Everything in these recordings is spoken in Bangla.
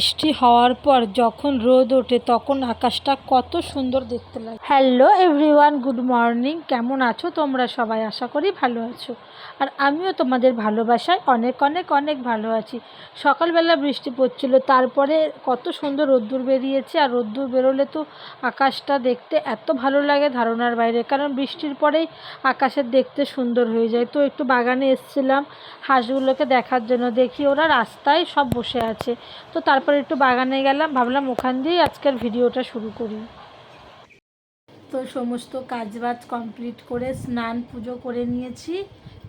বৃষ্টি হওয়ার পর যখন রোদ ওঠে তখন আকাশটা কত সুন্দর দেখতে লাগে। হ্যালো এভরিওয়ান গুড মর্নিং কেমন আছো তোমরা সবাই? আশা করি ভালো আছো। আর আমিও তোমাদের ভালোবাসায় অনেক অনেক অনেক ভালো আছি। সকালবেলা বৃষ্টি পড়ছিল, তারপরে কত সুন্দর রোদ্দুর বেরিয়েছে। আর রোদ্দুর বেরোলে তো আকাশটা দেখতে এত ভালো লাগে ধারণার বাইরে, কারণ বৃষ্টির পরেই আকাশের দেখতে সুন্দর হয়ে যায়। তো একটু বাগানে এসছিলাম, হাঁসগুলোকে দেখার জন্য দেখি, ওরা রাস্তায় সব বসে আছে। তো তারপরে একটু বাগানে গেলাম ভাবলাম ওখান দিয়েই আজকের ভিডিওটা শুরু করি। তো সমস্ত কাজবাজ কমপ্লিট করে স্নান পুজো করে নিয়েছি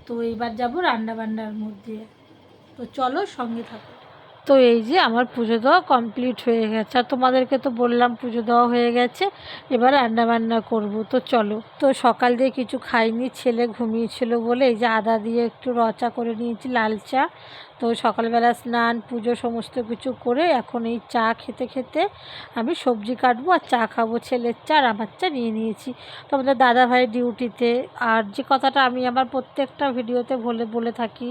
তো এবার যাব রান্না বান্নার মধ্যে। তো চলো সঙ্গে থাকো। তো এই যে আমার পুজো দেওয়া কমপ্লিট হয়ে গেছে আর তোমাদেরকে তো বললাম পুজো দেওয়া হয়ে গেছে এবার রান্না বান্না করব। তো চলো তো সকাল দিয়ে কিছু খাইনি ছেলে ঘুমিয়েছিল বলে এই যে আদা দিয়ে একটু রচা করে নিয়েছি লাল চা। তো সকালবেলা স্নান, পুজো সমস্ত কিছু করে এখন এই চা খেতে খেতে আমি সবজি কাটবো আর চা খাব ছেলের চা আর আমার চা নিয়ে নিয়েছি। তো আমাদের দাদা ভাই ডিউটিতে আর যে কথাটা আমি আমার প্রত্যেকটা ভিডিওতে বলে বলে থাকি,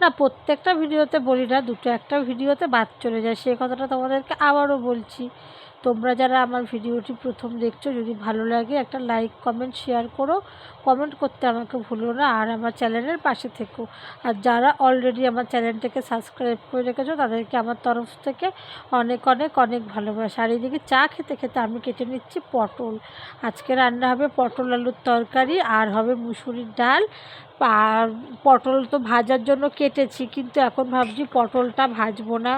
না প্রত্যেকটা ভিডিওতে বলি না, দুটো একটা ভিডিওতে বাদ চলে যায় সেই কথাটা তোমাদেরকে আবারও বলছি। তোমরা যারা আমার ভিডিওটি প্রথম দেখছ, যদি ভালো লাগে, একটা লাইক, কমেন্ট, শেয়ার করো। কমেন্ট করতে আমাকে ভুলো না, আর আমার চ্যানেলের পাশে থেকো। আর যারা অলরেডি আমার চ্যানেলটাকে সাবস্ক্রাইব করে রেখেছো, তাদেরকে আমার তরফ থেকে অনেক অনেক অনেক ভালোবাসা। আর এদিকে চা খেতে খেতে আমি কেটে নিচ্ছি পটল। আজকে রান্না হবে পটল আলুর তরকারি, আর হবে মুসুরির ডাল। আর পটল তো ভাজার জন্য কেটেছি, কিন্তু এখন ভাবছি পটলটা ভাজবো না।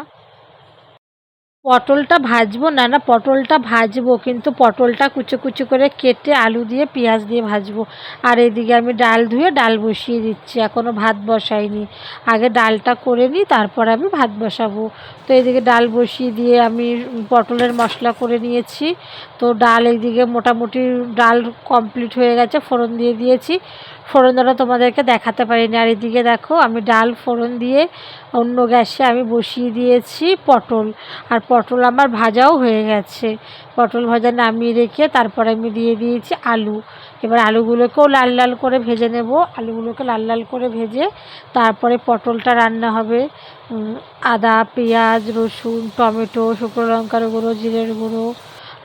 পটলটা ভাজবো, না না, পটলটা ভাজবো, কিন্তু পটলটা কুচো কুচো করে কেটে আলু দিয়ে, পেঁয়াজ দিয়ে ভাজবো। আর এদিকে আমি ডাল ধুয়ে ডাল বসিয়ে দিচ্ছি এখনও ভাত বসাইনি। আগে ডালটা করে নিই, তারপর আমি ভাত বসাবো। তো এদিকে ডাল বসিয়ে দিয়ে আমি পটলের মশলা করে নিয়েছি। তো ডাল এইদিকে মোটামুটি, ডাল কমপ্লিট হয়ে গেছে, ফোড়ন দিয়ে দিয়েছি। ফোড়ন দ্বারা তোমাদেরকে দেখাতে পারিনি। আর এদিকে দেখো, আমি ডাল ফোড়ন দিয়ে অন্য গ্যাসে আমি বসিয়ে দিয়েছি পটল। আর পটল আমার ভাজাও হয়ে গেছে। পটল ভাজা নামিয়ে রেখে তারপরে আমি দিয়ে দিয়েছি আলু। এবার আলুগুলোকেও লাল লাল করে ভেজে নেব। আলুগুলোকে লাল লাল করে ভেজে তারপরে পটলটা রান্না হবে। আদা, পেঁয়াজ, রসুন, টমেটো, শুকনো লঙ্কার গুঁড়ো, জিরের গুঁড়ো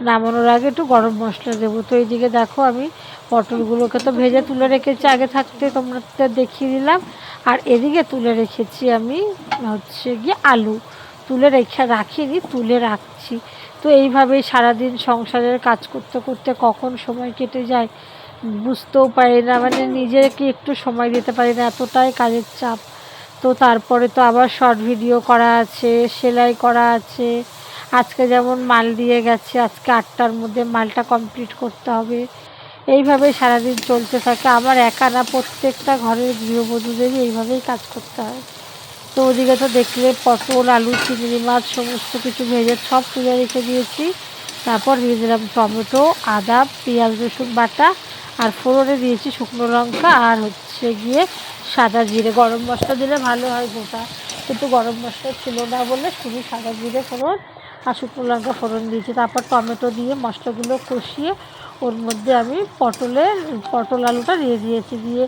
নামানোর আগে একটু গরম মশলা দেবো। তো এইদিকে দেখো আমি পটলগুলোকে তো ভেজে তুলে রেখেছি, আগে থাকতে তোমরা তো দেখিয়ে দিলাম। আর এদিকে তুলে রেখেছি আমি হচ্ছে গিয়ে আলু। তুলে রেখে রাখিনি, তুলে রাখছি। তো এইভাবেই সারাদিন সংসারের কাজ করতে করতে কখন সময় কেটে যায় বুঝতেও পারি না মানে নিজেকে একটু সময় দিতে পারি না, এতটাই কাজের চাপ। তো তারপরে তো আবার শর্ট ভিডিও করা আছে, সেলাই করা আছে। আজকে যেমন মাল দিয়ে গেছে, আজকে আটটার মধ্যে মালটা কমপ্লিট করতে হবে। এইভাবে সারাদিন চলতে থাকে। আমার একা না, প্রত্যেকটা ঘরের গৃহবধূদেরই এইভাবেই কাজ করতে হয়। তো ওদিকে তো দেখলে পটল, আলু, চিংড়ি মাছ, সমস্ত কিছু ভেজে সব তুলে রেখে দিয়েছি। তারপর দিয়ে দিলাম টমেটো, আদা, পেঁয়াজ, রসুন বাটা আর ফোড়নে দিয়েছি শুকনো লঙ্কা আর হচ্ছে গিয়ে সাদা জিরে। গরম মশলা দিলে ভালো হয় গোটা। কিন্তু গরম মশলা ছিল না বলে শুধু সাদা জিরে ফোড়ন আর শুকনো লঙ্কা ফোড়ন দিয়েছি। তারপর টমেটো দিয়ে মশলাগুলো কষিয়ে ওর মধ্যে আমি পটলের, পটল আলুটা দিয়ে দিয়েছি। দিয়ে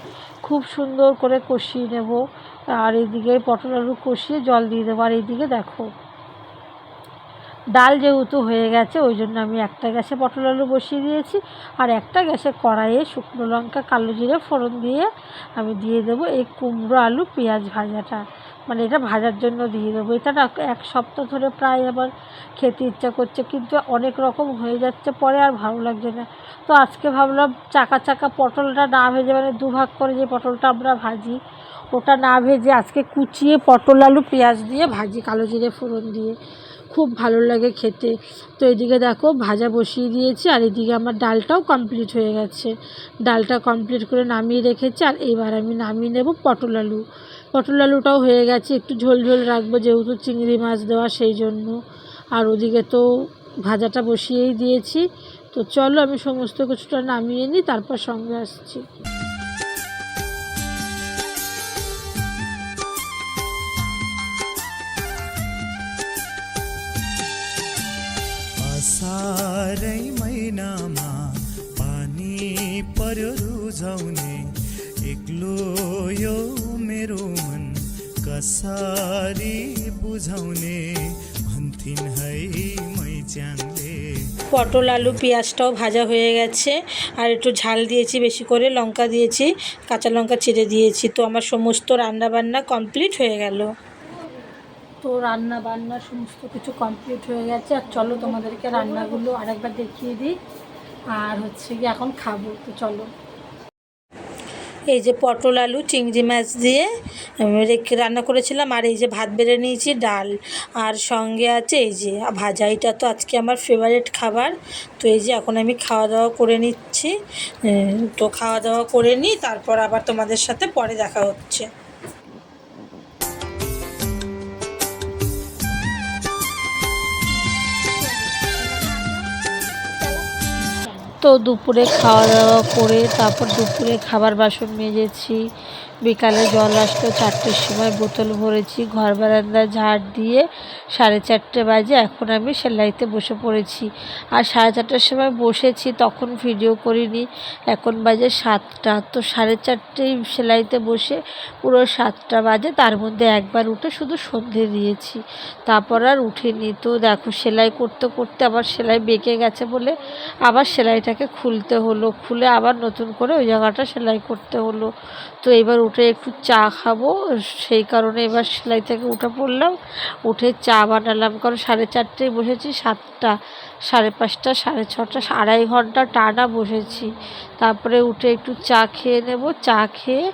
খুব সুন্দর করে কষিয়ে নেব। আর এইদিকে পটল আলু কষিয়ে জল দিয়ে দেবো। আর এইদিকে দেখো, ডাল যেহেতু হয়ে গেছে, ওই জন্য আমি একটা গ্যাসে পটল আলু বসিয়ে দিয়েছি। আর একটা গ্যাসে কড়াইয়ে শুকনো লঙ্কা, কালো জিরে ফোড়ন দিয়ে আমি দিয়ে দেবো এই কুমড়ো আলু পেঁয়াজ ভাজাটা। মানে এটা ভাজার জন্য দিয়ে দেবো। এটা না এক সপ্তাহ ধরে প্রায় আবার খেতে ইচ্ছা করছে, কিন্তু অনেক রকম হয়ে যাচ্ছে, পরে আর ভালো লাগছে না। তো আজকে ভাবলাম চাকা চাকা পটলটা না ভেজে মানে দুভাগ করে যে পটলটা আমরা ভাজি, ওটা না ভেজে আজকে কুচিয়ে পটল, আলু, পেঁয়াজ দিয়ে ভাজি, কালো জিরে ফোড়ন দিয়ে। খুব ভালো লাগে খেতে। তো এদিকে দেখো ভাজা বসিয়ে দিয়েছি, আর এদিকে আমার ডালটাও কমপ্লিট হয়ে গেছে। ডালটা কমপ্লিট করে নামিয়ে রেখেছি, আর এবার আমি নামিয়ে নেব পটল, আলু। পটল আলুটাও হয়ে গেছে একটু ঝোল ঝোল রাখবো যেহেতু চিংড়ি মাছ দেওয়া সেই জন্য আর ওদিকে তো ভাজাটা বসিয়েই দিয়েছি তো চলো আমি সমস্ত কিছুটা নামিয়ে নিই তারপর সঙ্গে আসছি असारै महिनामा पानी पर्यो रुझाउने एक्लो यो मेरो मन कसरी बुझाउने भन्थे दिन है मै च्याङले পটল আলু পেঁয়াজটাও ভাজা হয়ে গেছে আর একটু ঝাল দিয়েছি বেশি করে লঙ্কা দিয়েছি কাঁচা লঙ্কা চিড়ে দিয়েছি তো আমার সমস্ত রান্না বান্না কমপ্লিট হয়ে গেল তো রান্না বান্না সমস্ত কিছু কমপ্লিট হয়ে গেছে আর চলো তোমাদেরকে রান্নাগুলো আরেকবার দেখিয়ে দিই আর হচ্ছে কি এখন খাবো তো চলো এই যে পটল, আলু, চিংড়ি মাছ দিয়ে রেখে রান্না করেছিলাম। আর এই যে ভাত বেড়ে নিয়েছি, ডাল। আর সঙ্গে আছে এই যে ভাজা। এটা তো আজকে আমার ফেভারিট খাবার। তো এই যে এখন আমি খাওয়া দাওয়া করে নিচ্ছি। তো খাওয়া দাওয়া করে নিই, তারপর আবার তোমাদের সাথে পরে দেখা হচ্ছে। তো দুপুরে খাওয়া দাওয়া করে তারপর দুপুরে খাবার বাসন মেজেছি। বিকালে জল আসলো চারটের সময়, বোতল ভরেছি, ঘর বারান্দা ঝাড় দিয়ে সাড়ে চারটে বাজে এখন আমি সেলাইতে বসে পড়েছি। আর সাড়ে চারটের সময় বসেছি, তখন ভিডিও করিনি। এখন বাজে সাতটা, তো সাড়ে চারটেই সেলাইতে বসে পুরো সাতটা বাজে, তার মধ্যে একবার উঠে শুধু সন্ধে দিয়েছি। তারপর আর উঠিনি। তো দেখো, সেলাই করতে করতে আবার সেলাই বেঁকে গেছে বলে আবার সেলাইটাকে খুলতে হলো, খুলে আবার নতুন করে ওই জায়গাটা সেলাই করতে হলো। তো এবার উঠে একটু চা খাব, সেই কারণে এবার সেলাই থেকে উঠে পড়লাম, উঠে চা বানালাম, কারণ সাড়ে চারটেয় বসেছি, সাতটা, সাড়ে পাঁচটা, সাড়ে ছটা, আড়াই ঘণ্টা টানা বসেছি। তারপরে উঠে একটু চা খেয়ে নেব, চা খেয়ে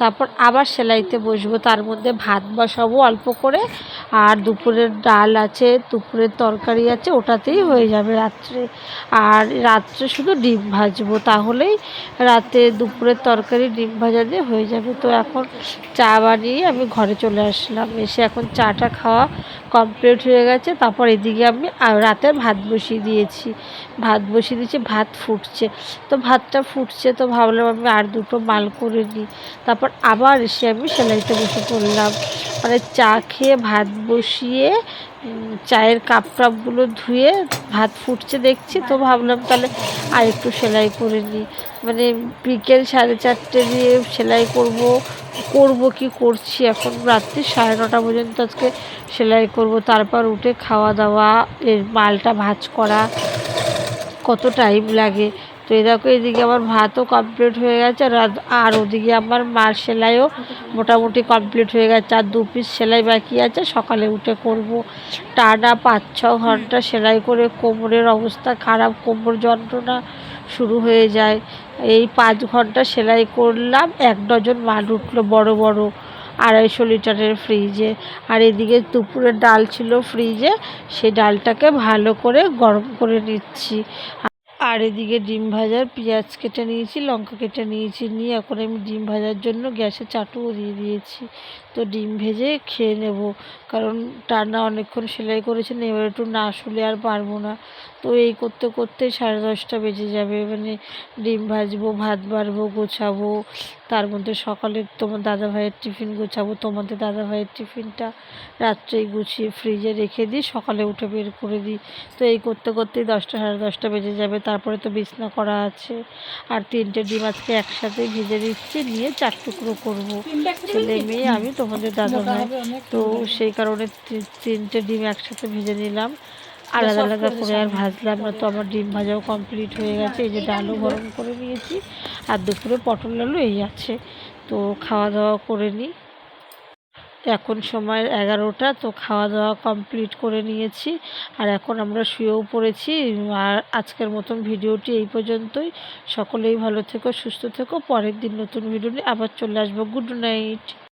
তারপর আবার সেলাইতে বসবো। তার মধ্যে ভাত বসাবো অল্প করে। আর দুপুরের ডাল আছে, দুপুরের তরকারি আছে, ওটাতেই হয়ে যাবে রাত্রে। আর রাত্রে শুধু ডিম ভাজবো, তাহলেই রাতে দুপুরের তরকারি ডিম ভাজা দিয়ে হয়ে যাবে। তো এখন চা বানিয়ে আমি ঘরে চলে আসলাম। এসে এখন চাটা খাওয়া কমপ্লিট হয়ে গেছে। তারপর এদিকে আমি রাতে ভাত বসিয়ে দিয়েছি। ভাত বসিয়ে দিয়েছি, ভাত ফুটছে। তো ভাতটা ফুটছে, তো ভাবলাম আমি আর দুটো মাল করে নিই। তারপর আবার এসে আমি সেলাইতে বসে পড়লাম। মানে চা খেয়ে ভাত বসিয়ে চায়ের কাপ টাপগুলো ধুয়ে ভাত ফুটছে দেখছি, তো ভাবলাম তাহলে আর একটু সেলাই করে নিই মানে বিকেল সাড়ে চারটে দিয়ে সেলাই করব করব কি করছি? এখন রাত্রি সাড়ে নটা পর্যন্ত আজকে সেলাই করব। তারপর উঠে খাওয়া দাওয়া, এর মালটা ভাজ করা, কত টাইম লাগে? তো এই দেখো, এদিকে আমার ভাতও কমপ্লিট হয়ে গেছে, আর ওদিকে আমার মার সেলাইও মোটামুটি কমপ্লিট হয়ে গেছে, আর দু পিস সেলাই বাকি আছে, সকালে উঠে করব। টানা পাঁচ, ছ ঘণ্টা সেলাই করে কোমরের অবস্থা খারাপ, কোমর যন্ত্রণা শুরু হয়ে যায়। এই পাঁচ ঘণ্টা সেলাই করলাম, এক ডজন মাল উঠল বড় বড়, আড়াইশো লিটারের ফ্রিজে। আর এদিকে দুপুরের ডাল ছিল ফ্রিজে, সেই ডালটাকে ভালো করে গরম করে নিচ্ছি। আর এদিকে ডিম ভাজার পেঁয়াজ কেটে নিয়েছি, লঙ্কা কেটে নিয়েছি, নিয়ে এখন আমি ডিম ভাজার জন্য গ্যাসে চাটুও দিয়ে দিয়েছি। তো ডিম ভেজে খেয়ে নেব। কারণ টানা অনেকক্ষণ সেলাই করেছেন এবার একটু না শুলে আর পারব না। তো এই করতে করতে সাড়ে দশটা বেজে যাবে। মানে ডিম ভাজবো ভাত বাড়বো গোছাবো। তার মধ্যে সকালে তোমার দাদা ভাইয়ের টিফিন গোছাবো তোমাদের দাদা ভাইয়ের টিফিনটা রাত্রেই গুছিয়ে ফ্রিজে রেখে দিই সকালে উঠে বের করে দিই। তো এই করতে করতেই দশটা সাড়ে দশটা বেজে যাবে। তারপরে তো বিছনা করা আছে। আর তিনটে ডিম আজকে একসাথে ভেজে দিচ্ছি নিয়ে চার টুকরো করব। ছেলে মেয়ে আমি তোমাদের দাদা ভাই। তো সেই কারণে তিনটে ডিম একসাথে ভেজে নিলাম। আলাদা আলাদা করে আর ভাজলাম না তো আমার ডিম ভাজাও কমপ্লিট হয়ে গেছে। এই যে ডালও গরম করে নিয়েছি। আর দুপুরে পটল আলু এই আছে। তো খাওয়া দাওয়া করে নিই। এখন সময় এগারোটা তো খাওয়া দাওয়া কমপ্লিট করে নিয়েছি। আর এখন আমরা শুয়েও পড়েছি। আর আজকের মতন ভিডিওটি এই পর্যন্তই। সকলেই ভালো থেকো সুস্থ থেকো। পরের দিন নতুন ভিডিও নিয়ে আবার চলে আসব। Good night.